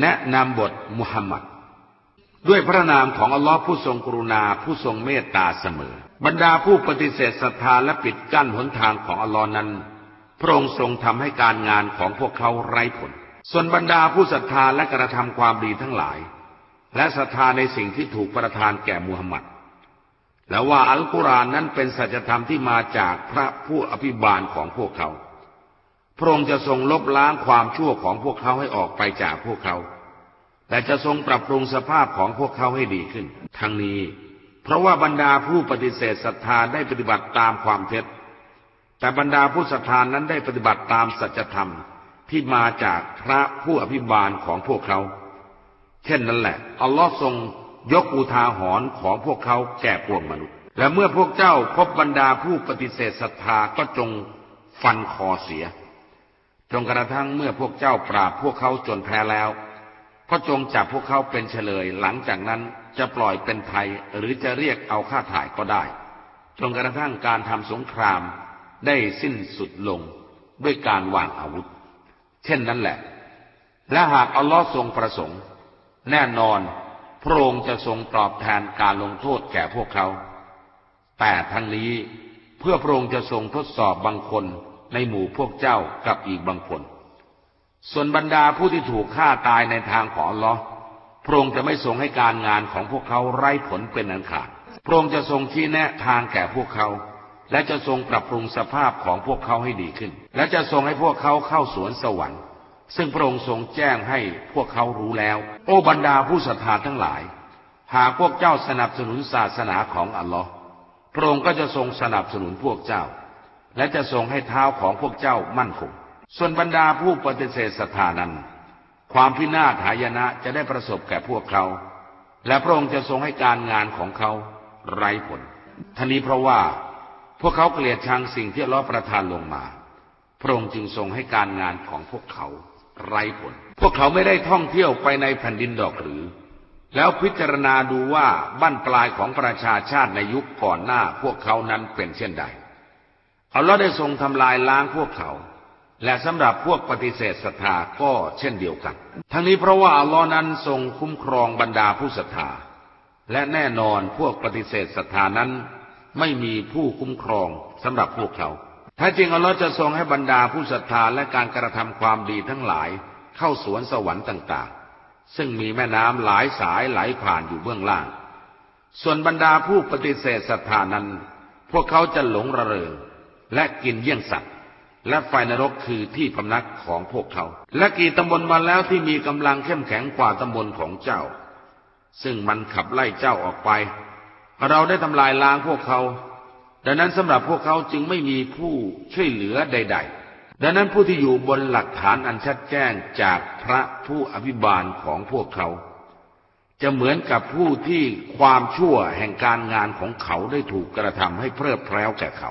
แนะนำบทมุฮัมมัดด้วยพระนามของอัลลอฮ์ผู้ทรงกรุณาผู้ทรงเมตตาเสมอ บรรดาผู้ปฏิเสธศรัทธาและปิดกั้นหนทางของอัลลอฮ์นั้น พระองค์ทรงทำให้การงานของพวกเขาไร้ผล ส่วนบรรดาผู้ศรัทธาและกระทำความดีทั้งหลาย และศรัทธาในสิ่งที่ถูกประทานแก่มุฮัมมัด และว่าอัลกุรอานนั้นเป็นสัจธรรมที่มาจากพระผู้อภิบาลของพวกเขา พระองค์จะทรงลบล้างความชั่วของพวกเขาให้ออกไปจากพวกเขาและจะทรงปรับปรุงสภาพของพวกเขาให้ดีขึ้น ทั้งนี้ เพราะว่าบรรดาผู้ปฏิเสธศรัทธาได้ปฏิบัติตามความเท็จ แต่บรรดาผู้ศรัทธานั้นได้ปฏิบัติตามสัจธรรมที่มาจากพระผู้อภิบาลของพวกเขา เช่นนั้นแหละ อัลลอฮ์ทรงยกอุทาหรณ์ของพวกเขาแก่ปวงมนุษย์ และเมื่อพวกเจ้าพบบรรดาผู้ปฏิเสธศรัทธาก็จงฟันคอเสีย จงกระทั่งเมื่อพวกเจ้าปราบพวกเขาจนแพ้แล้ว ก็จงจับพวกเขาเป็นเฉลย หลังจากนั้นจะปล่อยเป็นไทยหรือจะเรียกเอาค่าถ่ายก็ได้ จนกระทั่งการทำสงครามได้สิ้นสุดลงด้วยการวางอาวุธ เช่นนั้นแหละ และหากอัลลอฮ์ทรงประสงค์ แน่นอนพระองค์จะทรงตอบแทนการลงโทษแก่พวกเขา แต่ทั้งนี้เพื่อพระองค์จะทรงทดสอบบางคน ในหมู่พวกเจ้ากับอีกบางคน ส่วนบรรดาผู้ที่ถูกฆ่าตายในทางของอัลลอฮ์พระองค์จะไม่ทรงให้การงานของพวกเขาไร้ผลเป็นอันขาด พระองค์จะทรงชี้แนะทางแก่พวกเขา และจะทรงปรับปรุงสภาพของพวกเขาให้ดีขึ้น และจะทรงให้พวกเขาเข้าสวนสวรรค์ ซึ่งพระองค์ทรงแจ้งให้พวกเขารู้แล้ว โอ้บรรดาผู้ศรัทธาทั้งหลาย หากพวกเจ้าสนับสนุนศาสนาของอัลลอฮ์พระองค์ก็จะทรงสนับสนุนพวกเจ้า และจะทรงให้เท้าของพวกเจ้ามั่นคง ส่วนบรรดาผู้ปฏิเสธศรัทธานั้น ความพินาศหายนะจะได้ประสบแก่พวกเขา และพระองค์จะทรงให้การงานของเขาไร้ผลท่านี้เพราะว่าพวกเขาเกลียดชังสิ่งที่ล้อประทานลงมา พระองค์จึงทรงให้การงานของพวกเขาไร้ผล พวกเขาไม่ได้ท่องเที่ยวไปในแผ่นดินดอกหรือ แล้วพิจารณาดูว่าบั้นปลายของประชาชาติในยุคก่อนหน้าพวกเขานั้นเป็นเช่นใด อัลลอฮ์ได้ทรงทำลายล้างพวกเขา และสำหรับพวกปฏิเสธศรัทธาก็เช่นเดียวกัน ทั้งนี้เพราะว่าอัลลอฮ์นั้นทรงคุ้มครองบรรดาผู้ศรัทธา และแน่นอนพวกปฏิเสธศรัทธานั้น ไม่มีผู้คุ้มครองสำหรับพวกเขาแท้จริงอัลลอฮ์จะทรงให้บรรดาผู้ศรัทธาและการกระทำความดีทั้งหลายเข้าสวนสวรรค์ต่างๆ ซึ่งมีแม่น้ำหลายสายไหลผ่านอยู่เบื้องล่าง ส่วนบรรดาผู้ปฏิเสธศรัทธานั้น พวกเขาจะหลงระเริง และกินเยี่ยงสัตว์ และไฟนรกคือที่พำนักของพวกเขา และกี่ตำบลมาแล้วที่มีกำลังเข้มแข็งกว่าตำบลของเจ้า ซึ่งมันขับไล่เจ้าออกไป เราได้ทำลายล้างพวกเขา ดังนั้นสำหรับพวกเขาจึงไม่มีผู้ช่วยเหลือใด ๆดังนั้นผู้ที่อยู่บนหลักฐานอันชัดแจ้งจากพระผู้อภิบาลของพวกเขา จะเหมือนกับผู้ที่ความชั่วแห่งการงานของเขาได้ถูกกระทำให้เพลิดเพล้วแก่เขา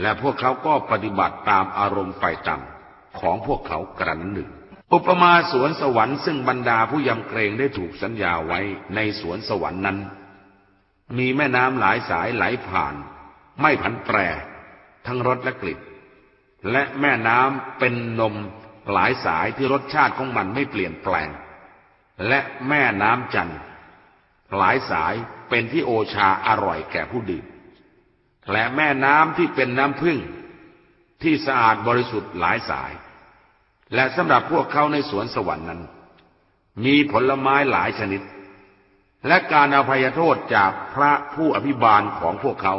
และพวกเขาก็ปฏิบัติตามอารมณ์ไฟต่ำของพวกเขากระนั้นหนึ่ง อุปมาสวนสวรรค์ซึ่งบรรดาผู้ยำเกรงได้ถูกสัญญาไว้ในสวนสวรรค์นั้น มีแม่น้ำหลายสายไหลผ่าน ไม่ผันแปร ทั้งรสและกลิ่นและแม่น้ำเป็นนมหลายสายที่รสชาติของมันไม่เปลี่ยนแปลง และแม่น้ำจันทร์หลายสายเป็นที่โอชาอร่อยแก่ผู้ดื่ม และแม่น้ำที่เป็นน้ำพึ่ง ที่สะอาดบริสุทธิ์หลายสาย และสำหรับพวกเขาในสวนสวรรค์นั้น มีผลไม้หลายชนิด และการอภัยโทษจากพระผู้อภิบาลของพวกเขา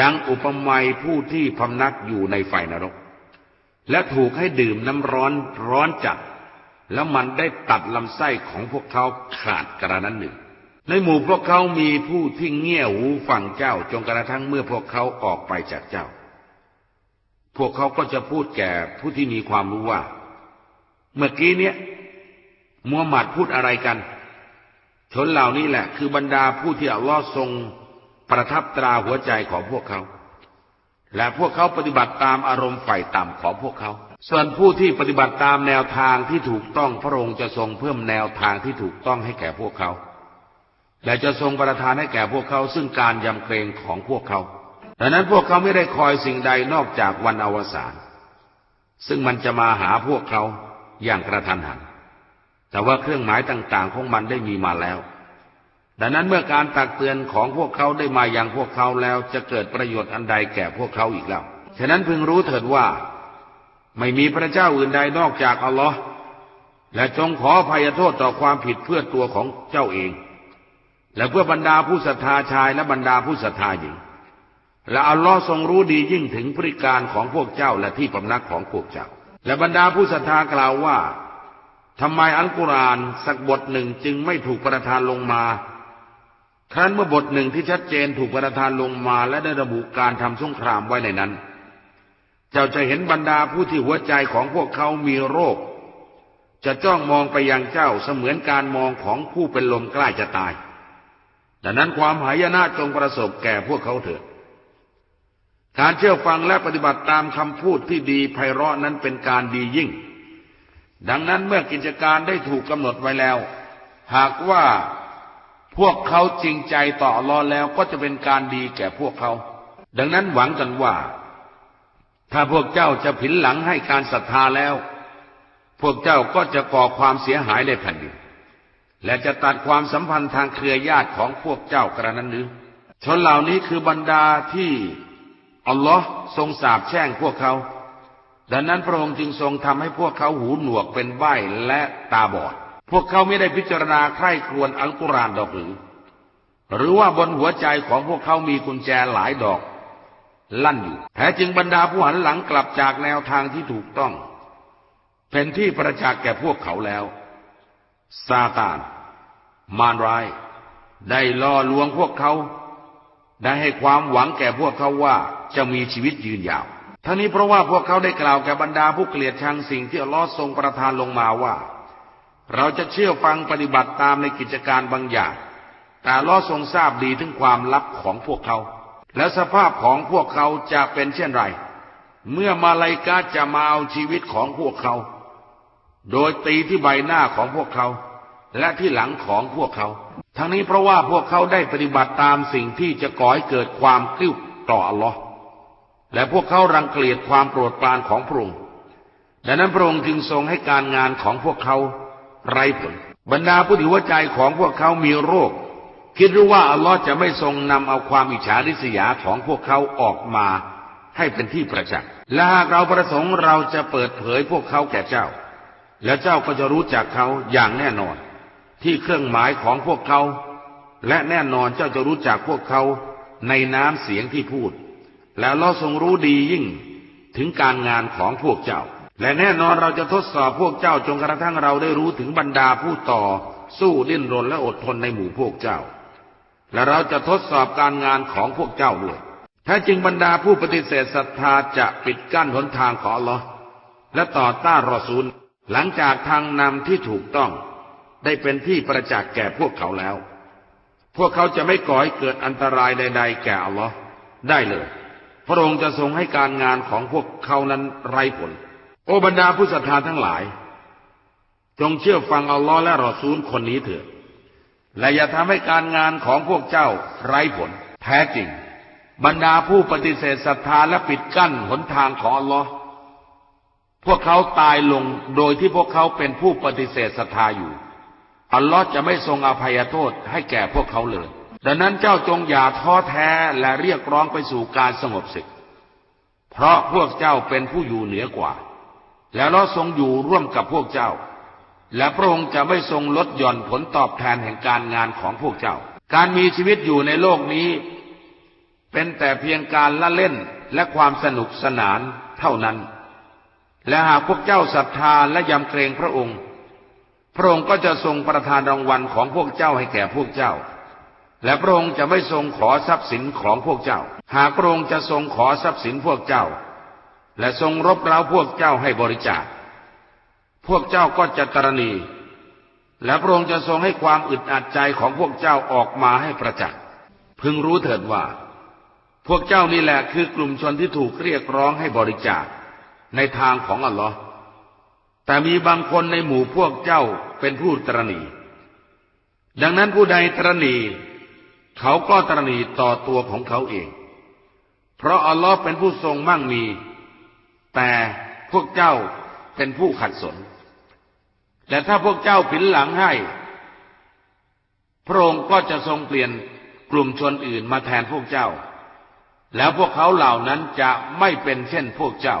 ดังอุปมาผู้ที่พำนักอยู่ในไฟนรก และถูกให้ดื่มน้ำร้อนร้อนจัด แล้วมันได้ตัดลำไส้ของพวกเขาขาดกระนั้นหนึ่ง ในหมู่พวกเขามีผู้ที่เงี่ยหูฟังเจ้าจนกระทั่งเมื่อพวกเขาออกไปจากเจ้า พวกเขาก็จะพูดแก่ผู้ที่มีความรู้ว่า เมื่อกี้เนี้ยมูฮัมหมัดพูดอะไรกัน ชนเหล่านี้แหละ คือบรรดาผู้ที่อัลลอฮ์ทรงประทับตราหัวใจของพวกเขา และพวกเขาปฏิบัติตามอารมณ์ฝ่ายต่ำของพวกเขา ส่วนผู้ที่ปฏิบัติตามแนวทางที่ถูกต้องพระองค์จะทรงเพิ่มแนวทางที่ถูกต้องให้แก่พวกเขา และจะทรงประทานให้แก่พวกเขาซึ่งการยำเกรงของพวกเขาดังนั้นพวกเขาไม่ได้คอยสิ่งใดนอกจากวันอวสาน ซึ่งมันจะมาหาพวกเขาอย่างกระทันหัน แต่ว่าเครื่องหมายต่างๆของมันได้มีมาแล้ว ดังนั้นเมื่อการตักเตือนของพวกเขาได้มาอย่างพวกเขาแล้วจะเกิดประโยชน์อันใดแก่พวกเขาอีกแล้ว ฉะนั้นพึงรู้เถิดว่า ไม่มีพระเจ้าอื่นใดนอกจากอัลลอฮ์และจงขอภัยโทษต่อความผิดเพื่อตัวของเจ้าเอง และเพื่อบรรดาผู้ศรัทธาชายและบรรดาผู้ศรัทธาหญิง และอัลลอฮ์ทรงรู้ดียิ่งถึงพฤติการของพวกเจ้าและที่พำนักของพวกเจ้า และบรรดาผู้ศรัทธากล่าวว่าทำไมอัลกุรอานสักบทหนึ่งจึงไม่ถูกประทานลงมา ครั้นเมื่อบทหนึ่งที่ชัดเจนถูกประทานลงมาและได้ระบุการทำสงครามไว้ในนั้น เจ้าจะเห็นบรรดาผู้ที่หัวใจของพวกเขามีโรค จะจ้องมองไปยังเจ้าเสมือนการมองของผู้เป็นลมใกล้จะตาย ดังนั้นความหายนะจงประสบแก่พวกเขาเถิด การเชื่อฟังและปฏิบัติตามคำพูดที่ดีไพเราะนั้นเป็นการดียิ่ง ดังนั้นเมื่อกิจการได้ถูกกำหนดไว้แล้ว หากว่าพวกเขาจริงใจต่ออัลลอแล้วก็จะเป็นการดีแก่พวกเขา ดังนั้นหวังกันว่า ถ้าพวกเจ้าจะผินหลังให้การศรัทธาแล้ว พวกเจ้าก็จะก่อความเสียหายในแผ่นดิน และจะตัดความสัมพันธ์ทางเครือญาติของพวกเจ้ากระนั้นหรือชนเหล่านี้คือบรรดาที่อัลลอฮ์ทรงสาบแช่งพวกเขา ดังนั้นพระองค์จึงทรงทำให้พวกเขาหูหนวกเป็นใบ้และตาบอด พวกเขาไม่ได้พิจารณาใคร่ครวญอัลกุรอานดอกหรือ หรือว่าบนหัวใจของพวกเขามีกุญแจหลายดอก ลั่นอยู่แท้จริงบรรดาผู้หันหลังกลับจากแนวทางที่ถูกต้อง เป็นที่ประจักษ์แก่พวกเขาแล้ว ซาตาน มารร้าย ได้ล่อลวงพวกเขา ได้ให้ความหวังแก่พวกเขาว่าจะมีชีวิตยืนยาว ทั้งนี้เพราะว่าพวกเขาได้กล่าวแก่บรรดาผู้เกลียดชังสิ่งที่อัลลอฮ์ทรงประทานลงมาว่า เราจะเชื่อฟังปฏิบัติตามในกิจการบางอย่าง แต่ลอทรงทราบดีถึงความลับของพวกเขา และสภาพของพวกเขาจะเป็นเช่นไร เมื่อมาลายกาจะมาเอาชีวิตของพวกเขา โดยตีที่ใบหน้าของพวกเขา และที่หลังของพวกเขา ทั้งนี้เพราะว่าพวกเขาได้ปฏิบัติตามสิ่งที่จะก่อให้เกิดความกลิ้วต่ออัลลอฮ์และพวกเขารังเกียจความโปรดปรานของพระองค์ดังนั้นพระองค์จึงทรงให้การงานของพวกเขาไร้ผล บรรดาผู้ที่หัวใจของพวกเขามีโรค คิดรู้ว่าอัลลอฮ์จะไม่ทรงนำเอาความอิจฉาริษยาของพวกเขาออกมาให้เป็นที่ประจักษ์และหากเราประสงค์เราจะเปิดเผยพวกเขาแก่เจ้า และเจ้าก็จะรู้จักเขาอย่างแน่นอน ที่เครื่องหมายของพวกเขา และแน่นอนเจ้าจะรู้จักพวกเขาในน้ำเสียงที่พูด แล้วเราทรงรู้ดียิ่งถึงการงานของพวกเจ้า และแน่นอนเราจะทดสอบพวกเจ้าจนกระทั่งเราได้รู้ถึงบรรดาผู้ต่อ สู้ดิ้นรนและอดทนในหมู่พวกเจ้า และเราจะทดสอบการงานของพวกเจ้าด้วยแท้จริงบรรดาผู้ปฏิเสธศรัทธาจะปิดกั้นหนทางของอัลลอฮ์และต่อต้านรอซูล หลังจากทางนำที่ถูกต้อง ได้เป็นที่ประจักษ์แก่พวกเขาแล้ว พวกเขาจะไม่ก่อให้เกิดอันตรายใด ๆ แก่อัลลอฮ์ได้เลย พระองค์จะทรงให้การงานของพวกเขานั้นไร้ผล โอบรรดาผู้ศรัทธาทั้งหลาย จงเชื่อฟังอัลลอฮ์และรอซูลคนนี้เถิดและอย่าทำให้การงานของพวกเจ้าไร้ผล แท้จริง บรรดาผู้ปฏิเสธศรัทธาและปิดกั้นหนทางของอัลลอฮ์ พวกเขาตายลงโดยที่พวกเขาเป็นผู้ปฏิเสธศรัทธาอยู่ อัลลอฮ์จะไม่ทรงอภัยโทษให้แก่พวกเขาเลย ดังนั้นเจ้าจงอย่าท้อแท้และเรียกร้องไปสู่การสงบศึก เพราะพวกเจ้าเป็นผู้อยู่เหนือกว่า แล้วเราทรงอยู่ร่วมกับพวกเจ้า และพระองค์จะไม่ทรงลดหย่อนผลตอบแทนแห่งการงานของพวกเจ้า การมีชีวิตอยู่ในโลกนี้ เป็นแต่เพียงการละเล่นและความสนุกสนานเท่านั้น และหากพวกเจ้าศรัทธาและยำเกรงพระองค์ พระองค์ก็จะทรงประทานรางวัลของพวกเจ้าให้แก่พวกเจ้า และพระองค์จะไม่ทรงขอทรัพย์สินของพวกเจ้า หากพระองค์จะทรงขอทรัพย์สินพวกเจ้า และทรงรบเร้าพวกเจ้าให้บริจาค พวกเจ้าก็จะตรณี และพระองค์จะทรงให้ความอึดอัดใจของพวกเจ้าออกมาให้ประจักษ์ พึงรู้เถิดว่า พวกเจ้านี่แหละคือกลุ่มชนที่ถูกเรียกร้องให้บริจาค ในทางของอัลลอฮ์แต่มีบางคนในหมู่พวกเจ้าเป็นผู้ตรณี ดังนั้นผู้ใดตรณี เขาก็ตรณีต่อตัวของเขาเอง เพราะอัลลอฮ์เป็นผู้ทรงมั่งมี แต่พวกเจ้าเป็นผู้ขัดสน แต่ถ้าพวกเจ้าผินหลังให้ พระองค์ก็จะทรงเปลี่ยนกลุ่มชนอื่นมาแทนพวกเจ้า แล้วพวกเขาเหล่านั้นจะไม่เป็นเช่นพวกเจ้า